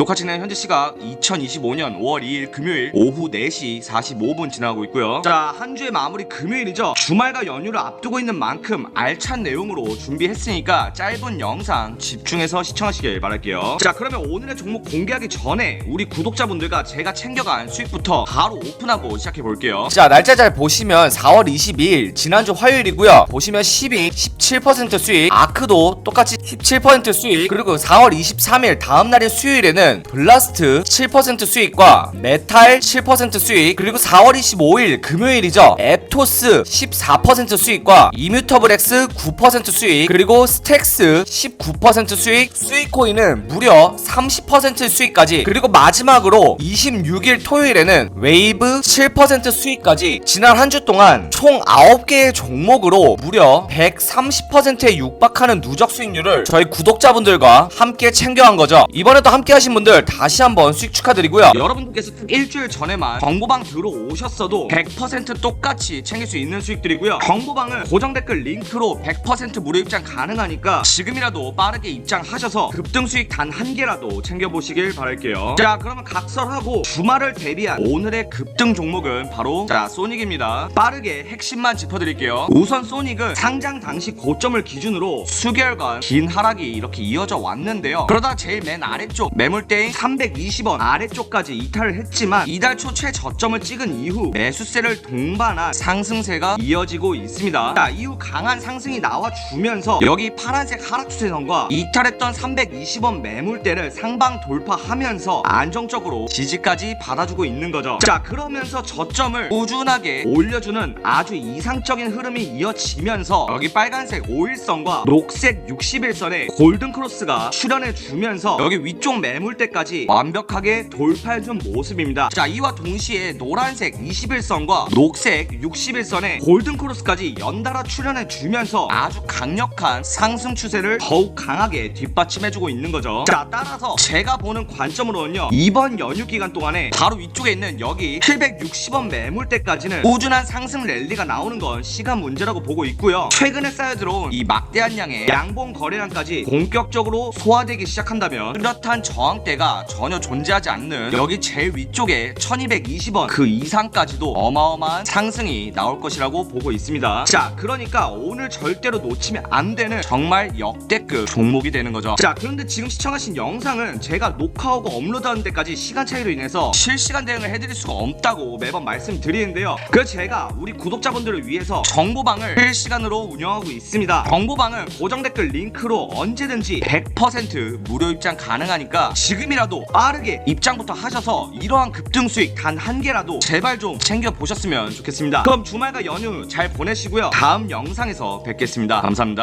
녹화 진행 현재 시각 2025년 5월 2일 금요일 오후 4시 45분 지나고 있고요. 자, 한 주의 마무리 금요일이죠. 주말과 연휴를 앞두고 있는 만큼 알찬 내용으로 준비했으니까 짧은 영상 집중해서 시청하시길 바랄게요. 자, 그러면 오늘의 종목 공개하기 전에 우리 구독자분들과 제가 챙겨간 수익부터 바로 오픈하고 시작해 볼게요. 자 날짜 잘 보시면 4월 22일 지난주 화요일이고요 보시면 12 17% 수익 아크도 똑같이 17% 수익 그리고 4월 23일 다음 날인 수요일에는 블라스트 7% 수익과 메탈 7% 수익 그리고 4월 25일 금요일이죠 앱토스 14% 수익과 이뮤터블엑스 9% 수익 그리고 스택스 19% 수익 수익코인은 무려 30% 수익까지 그리고 마지막으로 26일 토요일에는 웨이브 7% 수익까지 지난 한 주 동안 총 9개의 종목으로 무려 130%에 육박하는 누적 수익률을 저희 구독자분들과 함께 챙겨간 거죠. 이번에도 함께 하신 분들 다시 한번 수익 축하드리고요. 여러분들께서 딱 일주일 전에만 정보방 들어오셨어도 100% 똑같이 챙길 수 있는 수익들이고요. 정보방은 고정 댓글 링크로 100% 무료 입장 가능하니까 지금이라도 빠르게 입장하셔서 급등 수익 단 한 개라도 챙겨보시길 바랄게요. 자, 그러면 각설하고 주말을 대비한 오늘의 급등 종목은 바로 자 소닉입니다. 빠르게 핵심만 짚어드릴게요. 우선 소닉은 상장 당시 고점을 기준으로 수개월간 긴 하락이 이렇게 이어져 왔는데요. 그러다 제일 맨 아래쪽 매물 대인 320원 아래쪽까지 이탈을 했지만 이달 초 최저점을 찍은 이후 매수세를 동반한 상승세가 이어지고 있습니다. 자, 이후 강한 상승이 나와주면서 여기 파란색 하락 추세선과 이탈했던 320원 매물대를 상방 돌파하면서 안정적으로 지지까지 받아주고 있는 거죠. 자, 그러면서 저점을 꾸준하게 올려주는 아주 이상적인 흐름이 이어지면서 여기 빨간색 5일선과 녹색 60일선에 골든 크로스가 출현해 주면서 여기 위쪽 매물 대까지 완벽하게 돌파해준 모습입니다. 자, 이와 동시에 노란색 21선과 녹색 61선에 골든 크로스까지 연달아 출현해 주면서 아주 강력한 상승 추세를 더욱 강하게 뒷받침해주고 있는 거죠. 자, 따라서 제가 보는 관점으로는요, 이번 연휴 기간 동안에 바로 위쪽에 있는 여기 760원 매물대까지는 꾸준한 상승 랠리가 나오는 건 시간 문제라고 보고 있고요. 최근에 쌓여 들어온 이 막대한 양의 양봉 거래량까지 본격적으로 소화되기 시작한다면 뚜렷한 저항 대가 전혀 존재하지 않는 여기 제일 위쪽에 1220원 그 이상까지도 어마어마한 상승이 나올 것이라고 보고 있습니다. 자, 그러니까 오늘 절대로 놓치면 안 되는 정말 역대급 종목이 되는 거죠. 자, 그런데 지금 시청하신 영상은 제가 녹화하고 업로드하는 데까지 시간 차이로 인해서 실시간 대응을 해드릴 수가 없다고 매번 말씀드리는데요. 그래서 제가 우리 구독자분들을 위해서 정보방을 실시간으로 운영하고 있습니다. 정보방은 고정 댓글 링크로 언제든지 100% 무료 입장 가능하니까 지금이라도 빠르게 입장부터 하셔서 이러한 급등 수익 단 한 개라도 제발 좀 챙겨 보셨으면 좋겠습니다. 그럼 주말과 연휴 잘 보내시고요. 다음 영상에서 뵙겠습니다. 감사합니다.